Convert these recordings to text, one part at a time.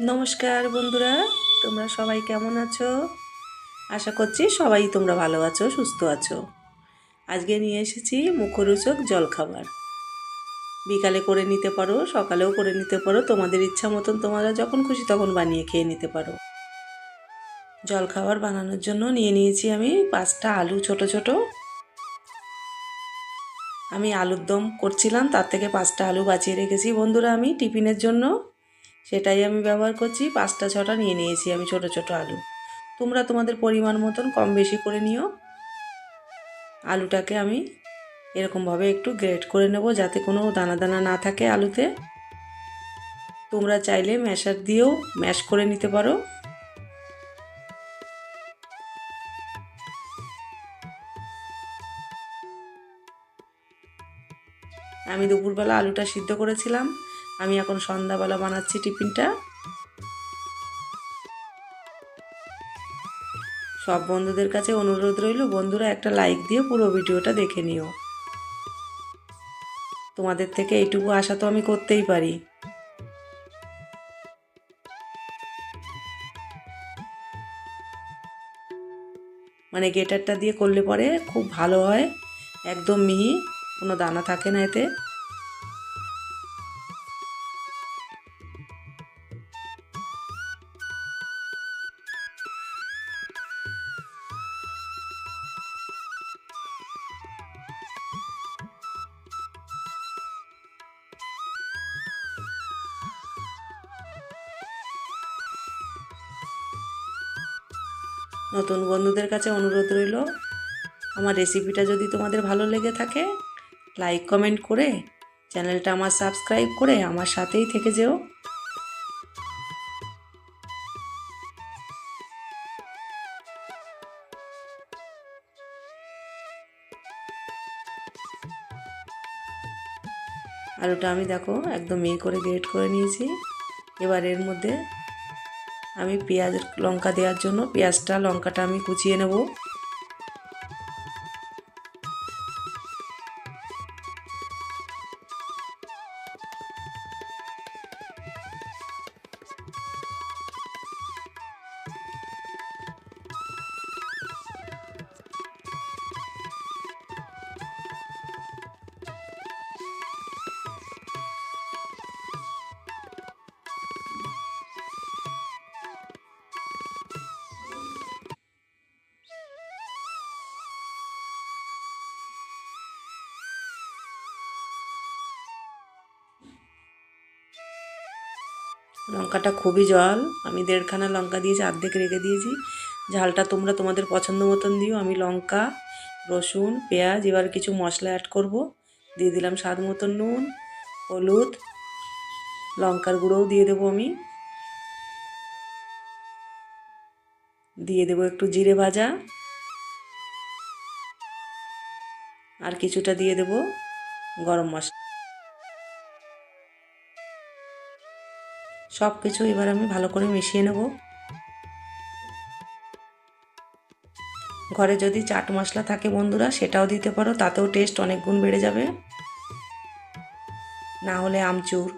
নমস্কার বন্ধুরা, তোমরা সবাই কেমন আছো? আশা করছি সবাই তোমরা ভালো আছো, সুস্থ আছো। আজকে নিয়ে এসেছি মুখরোচক জলখাবার। বিকালে করে নিতে পারো, সকালেও করে নিতে পারো, তোমাদের ইচ্ছা মতন তোমরা যখন খুশি তখন বানিয়ে খেয়ে নিতে পারো। জলখাবার বানানোর জন্য নিয়ে নিয়েছি আমি পাঁচটা আলু ছোট ছোট। আমি আলুর দম করছিলাম, তার থেকে পাঁচটা আলু বাঁচিয়ে রেখেছি বন্ধুরা আমি টিফিনের জন্য। সেটাই আমি ব্যবহার করছি। পাঁচটা, ছটা নিয়ে নিয়েছি আমি ছোট ছোট আলু। তোমরা তোমাদের পরিমাণ মতন কম বেশি করে নিও। আলুটাকে আমি এরকমভাবে একটু গ্রেট করে নেব যাতে কোনো দানা দানা না থাকে আলুতে। তোমরা চাইলে ম্যাশার দিয়েও ম্যাশ করে নিতে পারো। আমি দুপুরবেলা আলুটা সিদ্ধ করেছিলাম। আমি এখন সন্ধ্যাবেলা বানাচ্ছি টিফিনটা। সব বন্ধুদের কাছে অনুরোধ রইল, বন্ধুরা একটা লাইক দিয়ে পুরো ভিডিওটা দেখে নিও। তোমাদের থেকে এইটুকু আশা তো আমি করতেই পারি। মানে গেটারটা দিয়ে করলে পরে খুব ভালো হয়, একদম মিহি, কোনো দানা থাকে না এতে। নতুন বন্ধুদের কাছে অনুরোধ রইল, আমার রেসিপিটা যদি তোমাদের ভালো লেগে থাকে লাইক কমেন্ট করে চ্যানেলটা আমার সাবস্ক্রাইব করে আমার সাথেই থেকে যেও। আলুটা আমি দেখো একদম মেয়ে করে গ্রেট করে নিয়েছি। এবার এর মধ্যে আমি পেঁয়াজ লঙ্কা দেওয়ার জন্য পেঁয়াজটা লঙ্কাটা আমি কুচিয়ে নেব। লঙ্কাটা খুবই জল। আমি দেড়খানা লঙ্কা দিয়েছি, অর্ধেক রেখে দিয়েছি। ঝালটা তোমরা তোমাদের পছন্দ মতন দিও। আমি লঙ্কা, রসুন, পেঁয়াজ, এবার কিছু মশলা অ্যাড করব। দিয়ে দিলাম স্বাদ মতন নুন, হলুদ, লঙ্কার গুঁড়োও দিয়ে দেবো আমি। দিয়ে দেবো একটু জিরে ভাজা। আর কিছুটা দিয়ে দেবো গরম মশলা। সব কিছু এবার আমি ভালো করে মিশিয়ে নেব। ঘরে যদি চাট মশলা থাকে বন্ধুরা, সেটাও দিতে পারো, তাতেও টেস্ট অনেক গুণ বেড়ে যাবে। না হলে আমচুর।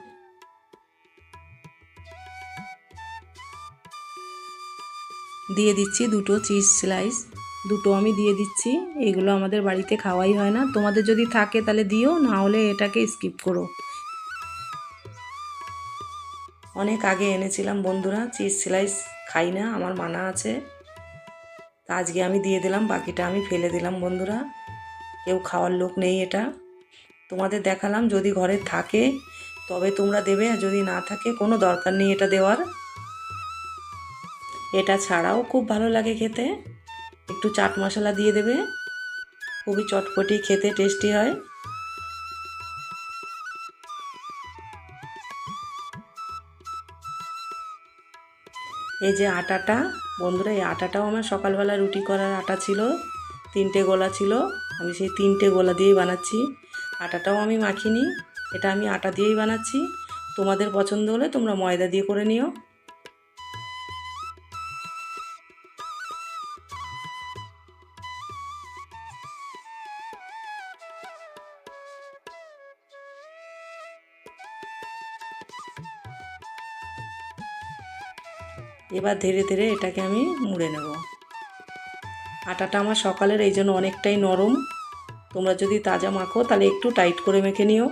দিয়ে দিচ্ছি দুটো চিজ স্লাইস দুটো আমি দিয়ে দিচ্ছি, এগুলো আমাদের বাড়িতে খাওয়াই হয় না। তোমাদের যদি থাকে তাহলে দিও, না হলে এটাকে স্কিপ করো। অনেক আগে এনেছিলাম বন্ধুরা, চিজ স্লাইস খাই না, আমার মানা আছে। তা আজকে আমি দিয়ে দিলাম, বাকিটা আমি ফেলে দিলাম বন্ধুরা। কেউ খাওয়ার লোক নেই এটা। তোমাদের দেখালাম, যদি ঘরে থাকে, তবে তোমরা দেবে, আর যদি না থাকে, কোনো দরকার নেই এটা দেওয়ার। এটা ছাড়াও খুব ভালো লাগে খেতে। একটু চাট মশলা দিয়ে দেবে। খুবই চটপটি, খেতে টেস্টি হয়। এই যে আটাটা, বন্ধুরা এই আটাটাও আমার সকালবেলা রুটি করার আটা ছিল, তিনটে গোলা ছিল, আমি সেই তিনটে গোলা দিয়েই বানাচ্ছি। আটাটাও আমি মাখিনি, এটা আমি আটা দিয়েই বানাচ্ছি। তোমাদের পছন্দ হলে তোমরা ময়দা দিয়ে করে নিও। এবার ধীরে ধীরে এটাকে আমি মুড়ে নেব। আটাটা আমার সকালের এই জন্য অনেকটাই নরম। তোমরা যদি তাজা মাখো, তাহলে একটু টাইট করে মেখে নিও।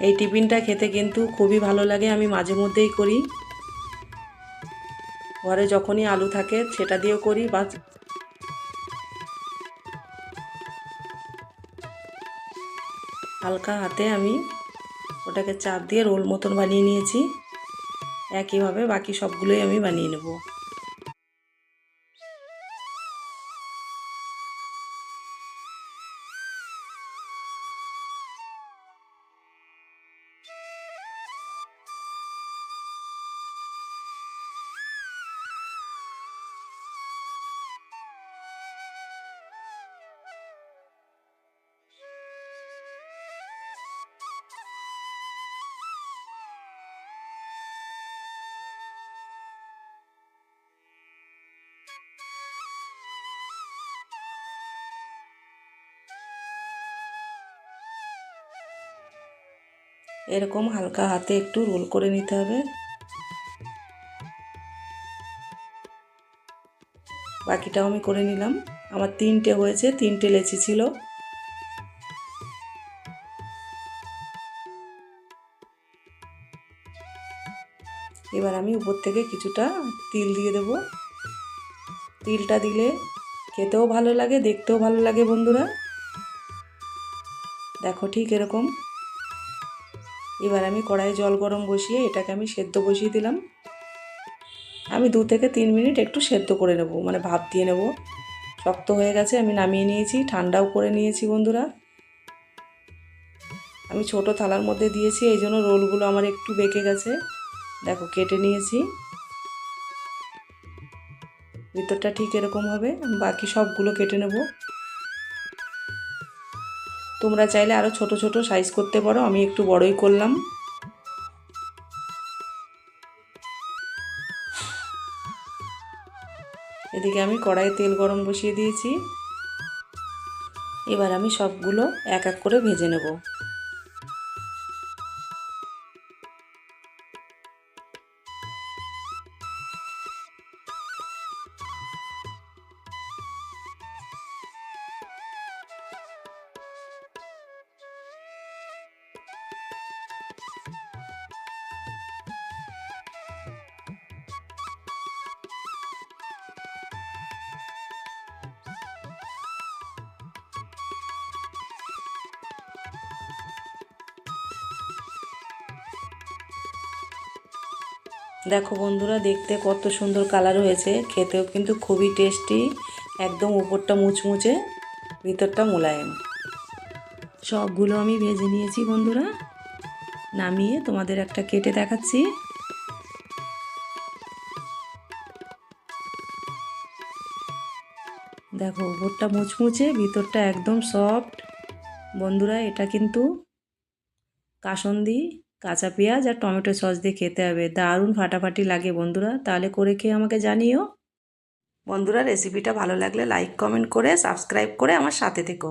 এই টিফিনটা খেতে কিন্তু খুবই ভালো লাগে, আমি মাঝে মধ্যেই করি। ঘরে যখনই আলু থাকে, সেটা দিয়েও করি, বা হালকা হাতে আমি ওটাকে চাপ দিয়ে রোল মতন বানিয়ে নিয়েছি। একইভাবে বাকি সবগুলোই আমি বানিয়ে নেব। এরকম হালকা হাতে একটু রোল করে নিতে হবে। বাকিটাও আমি করে নিলাম। আমার তিনটে হয়েছে, তিনটে লেচি ছিল। এবার আমি উপর থেকে কিছুটা তিল দিয়ে দেব। তিলটা দিলে খেতেও ভালো লাগে, দেখতেও ভালো লাগে বন্ধুরা। দেখো ঠিক এরকম। এবার আমি কড়াই জল গরম বসিয়ে এটাকে আমি সেদ্ধ বসিয়ে দিলাম। আমি দু থেকে তিন মিনিট একটু সেদ্ধ করে নেব মানে ভাপ দিয়ে নেব। শক্ত হয়ে গেছে, আমি নামিয়ে নিয়েছি, ঠান্ডাও করে নিয়েছি বন্ধুরা। আমি ছোট থালার মধ্যে দিয়েছি, এই জন্য রোলগুলো আমার একটু বেঁকে গেছে। দেখো, কেটে নিয়েছি। ভিতরটা ঠিক এরকম হবে বাকি সবগুলো কেটে নেব। তোমরা চাইলে আরও ছোট ছোট সাইজ করতে পারো, আমি একটু বড়ই করলাম। এদিকে আমি কড়াই তেল গরম বসিয়ে দিয়েছি। এবার আমি সবগুলো এক এক করে ভেজে নেব। দেখো বন্ধুরা, দেখতে কত সুন্দর কালার হয়েছে। খেতেও কিন্তু খুবই টেস্টি একদম উপরটা মুচমুচে, ভিতরটা মোলায়েম। সবগুলো আমি ভেজে নিয়েছি বন্ধুরা। নামিয়ে তোমাদের একটা কেটে দেখাচ্ছি। দেখো, উপরটা মুচমুচে, ভিতরটা একদম সফট বন্ধুরা, এটা কিন্তু কাসন্দি। কাঁচা পেঁয়াজ আর টমেটো সস দিয়ে খেতে হবে। দারুণ ফাটাফাটি লাগে বন্ধুরা। তাহলে করে খেয়ে আমাকে জানিও। বন্ধুরা রেসিপিটা ভালো লাগলে লাইক কমেন্ট করে সাবস্ক্রাইব করে আমার সাথে থেকো।